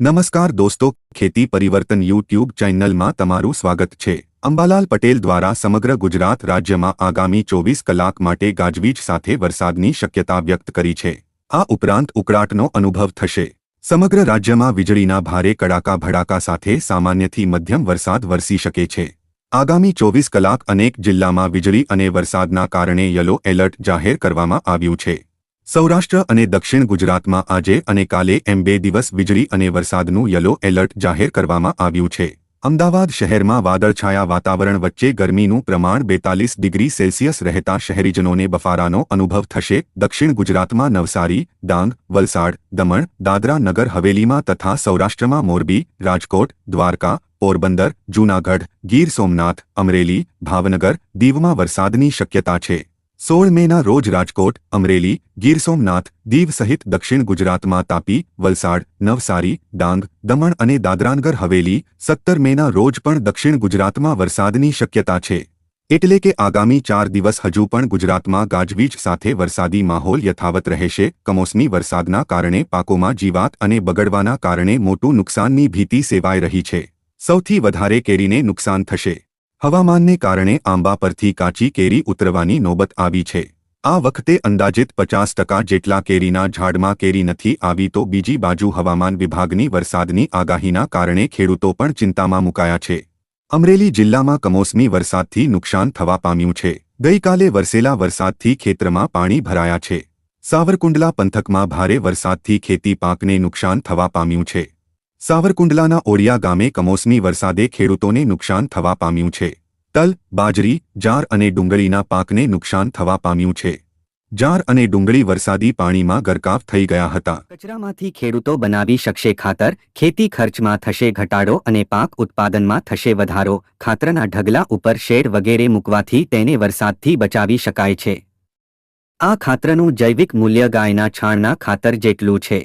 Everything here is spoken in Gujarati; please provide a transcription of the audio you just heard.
નમસ્કાર દોસ્તો, ખેતી પરિવર્તન યુટ્યુબ ચેનલમાં તમારું સ્વાગત છે. અંબાલાલ પટેલ દ્વારા સમગ્ર ગુજરાત રાજ્યમાં આગામી ચોવીસ કલાક માટે ગાજવીજ સાથે વરસાદની શક્યતા વ્યક્ત કરી છે. આ ઉપરાંત ઉકળાટનો અનુભવ થશે. સમગ્ર રાજ્યમાં વીજળીના ભારે કડાકા ભડાકા સાથે સામાન્યથી મધ્યમ વરસાદ વરસી શકે છે. આગામી ચોવીસ કલાક અનેક જિલ્લામાં વીજળી અને વરસાદના કારણે યલો એલર્ટ જાહેર કરવામાં આવ્યું છે. સૌરાષ્ટ્ર અને દક્ષિણ ગુજરાતમાં આજે અને કાલે એમ બે દિવસ વીજળી અને વરસાદનું યલો એલર્ટ જાહેર કરવામાં આવ્યું છે. અમદાવાદ શહેરમાં વાદળછાયા વાતાવરણ વચ્ચે ગરમીનું પ્રમાણ બેતાલીસ ડિગ્રી સેલ્સિયસ રહેતા શહેરીજનોને બફારાનો અનુભવ થશે. દક્ષિણ ગુજરાતમાં નવસારી, ડાંગ, વલસાડ, દમણ, દાદરા નગર હવેલીમાં તથા સૌરાષ્ટ્રમાં મોરબી, રાજકોટ, દ્વારકા, પોરબંદર, જૂનાગઢ, ગીર સોમનાથ, અમરેલી, ભાવનગર દીવમાં વરસાદની શક્યતા છે. સોળ મેના રોજ રાજકોટ, અમરેલી, ગીર સોમનાથ, દીવ સહિત દક્ષિણ ગુજરાતમાં તાપી, વલસાડ, નવસારી, ડાંગ, દમણ અને દાદરાનગર હવેલી સત્તર મેના રોજ પણ દક્ષિણ ગુજરાતમાં વરસાદની શક્યતા છે. એટલે કે આગામી ચાર દિવસ હજુ પણ ગુજરાતમાં ગાજવીજ સાથે વરસાદી માહોલ યથાવત રહેશે. કમોસમી વરસાદના કારણે પાકોમાં જીવાત અને બગડવાના કારણે મોટું નુકસાનની ભીતિ સેવાઈ રહી છે. સૌથી વધારે કેરીને નુકસાન થશે. હવામાનને કારણે આંબા પરથી કાચી કેરી ઉતરવાની નોબત આવી છે. આ વખતે અંદાજિત પચાસ ટકા જેટલા કેરીના ઝાડમાં કેરી નથી આવી તો બીજી બાજુ હવામાન વિભાગની વરસાદની આગાહીના કારણે ખેડૂતો પણ ચિંતામાં મુકાયા છે. અમરેલી જિલ્લામાં કમોસમી વરસાદથી નુકસાન થવા પામ્યું છે. ગઈકાલે વરસેલા વરસાદથી ખેતરમાં પાણી ભરાયા છે. સાવરકુંડલા પંથકમાં ભારે વરસાદથી ખેતી પાકને નુકસાન થવા પામ્યું છે. સાવરકુંડલાના ઓડિયા ગામે કમોસમી વરસાદે ખેડૂતોને નુકસાન થવા પામ્યું છે. તલ, બાજરી, જાર અને ડુંગળીના પાકને નુકસાન થવા પામ્યું છે. જાર અને ડુંગળી વરસાદી પાણીમાં ગરકાવ થઈ ગયા હતા. કચરામાંથી ખેડૂતો બનાવી શકશે ખાતર, ખેતી ખર્ચમાં થશે ઘટાડો અને પાક ઉત્પાદનમાં થશે વધારો. ખાતરના ઢગલા ઉપર શેડ વગેરે મૂકવાથી તેને વરસાદથી બચાવી શકાય છે. આ ખાતરનું જૈવિક મૂલ્ય ગાયના છાણના ખાતર જેટલું છે.